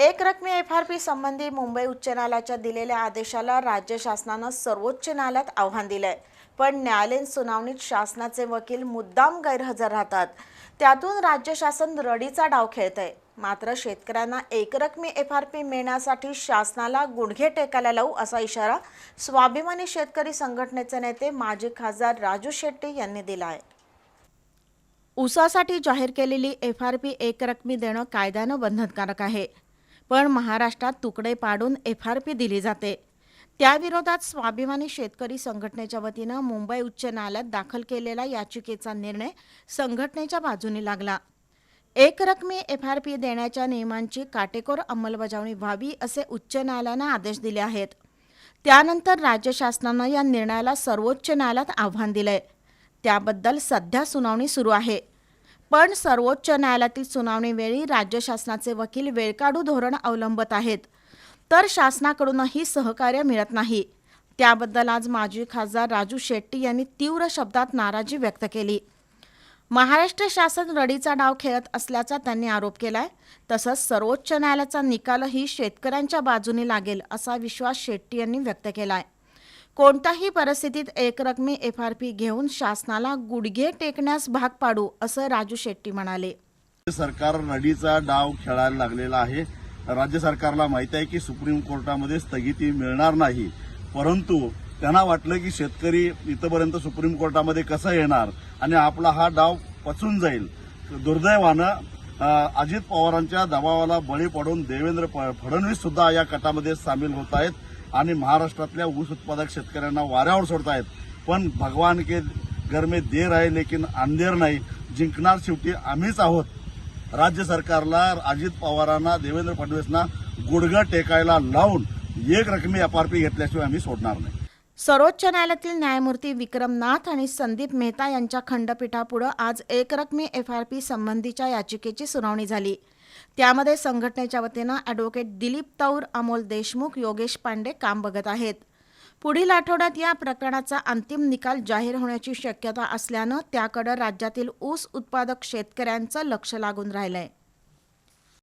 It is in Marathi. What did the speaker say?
एक रकमी एफ आर पी संबंधी मुंबई उच्च न्यायालयाच्या दिलेल्या आदेशाला राज्य शासनानं सर्वोच्च न्यायालयात आव्हान दिलंय. पण न्यायालयीन सुनावणीत शासनाचे वकील मुद्दाम गैरहजर राहतात. त्यातून राज्य शासन रडीचा डाव खेळतंय. मात्र शेतकऱ्यांना एकरकमी एफ आर पी मिळण्यासाठी शासनाला गुडघे टेकायला लावू असा इशारा स्वाभिमानी शेतकरी संघटनेचे नेते माजी खासदार राजू शेट्टी यांनी दिला आहे ऊसासाठी जाहीर केलेली एफ आर पी एकरकमी देणं कायद्यानं बंधनकारक आहे. पण महाराष्ट्रात तुकडे पाडून एफ आर पी दिली जाते. त्याविरोधात स्वाभिमानी शेतकरी संघटनेच्या वतीनं मुंबई उच्च न्यायालयात दाखल केलेला याचिकेचा निर्णय संघटनेच्या बाजूने लागला. एक रकमी एफ आर पी देण्याच्या नियमांची काटेकोर अंमलबजावणी व्हावी असे उच्च न्यायालयानं आदेश दिले आहेत. त्यानंतर राज्य शासनानं या निर्णयाला सर्वोच्च न्यायालयात आव्हान दिलंय. त्याबद्दल सध्या सुनावणी सुरू आहे. पण सर्वोच्च न्यायालयातील सुनावणीवेळी राज्य शासनाचे वकील वेळकाढू धोरण अवलंबत आहेत. तर शासनाकडूनही सहकार्य मिळत नाही. त्याबद्दल आज माजी खासदार राजू शेट्टी यांनी तीव्र शब्दात नाराजी व्यक्त केली. महाराष्ट्र शासन रडीचा डाव खेळत असल्याचा त्यांनी आरोप केलाय. तसंच सर्वोच्च न्यायालयाचा निकालही शेतकऱ्यांच्या बाजूने लागेल असा विश्वास शेट्टी यांनी व्यक्त केलाय. कोणत्याही परिस्थितीत एकरकमी एफ आर पी घेऊन शासनाला गुडघे टेकण्यास भाग पाडू असं राजू शेट्टी म्हणाले. सरकार रडीचा डाव खेळायला लागलेला आहे. राज्य सरकारला माहिती आहे की सुप्रीम कोर्टामध्ये स्थगिती मिळणार नाही. परंतु त्यांना वाटलं की शेतकरी इथपर्यंत सुप्रीम कोर्टामध्ये कसं येणार आणि आपला हा डाव पचून जाईल. दुर्दैवानं अजित पवारांच्या दबावाला बळी पडून देवेंद्र फडणवीस सुद्धा या कटामध्ये सामील होत आहेत. आणि महाराष्ट्रातल्या ऊस उत्पादक शेतकऱ्यांना वाऱ्यावर सोडतायत. पण भगवान के घर में देर आहे लेकिन अंधेर नाही. जिंकणार शेवटी आम्हीच आहोत. राज्य सरकारला अजित पवारांना देवेंद्र फडणवीसना गुडघं टेकायला लावून एक रकमी एफआरपी घेतल्याशिवाय आम्ही सोडणार नाही. सर्वोच्च न्यायालयातील न्यायमूर्ती विक्रमनाथ आणि संदीप मेहता यांच्या खंडपीठापुढं आज एकरकमी एफ आर पी संबंधीच्या याचिकेची सुनावणी झाली. त्यामध्ये संघटनेच्या वतीनं ॲडव्होकेट दिलीप तौर अमोल देशमुख योगेश पांडे काम बघत आहेत. पुढील आठवड्यात या प्रकरणाचा अंतिम निकाल जाहीर होण्याची शक्यता असल्यानं त्याकडं राज्यातील ऊस उत्पादक शेतकऱ्यांचं लक्ष लागून राहिलंय.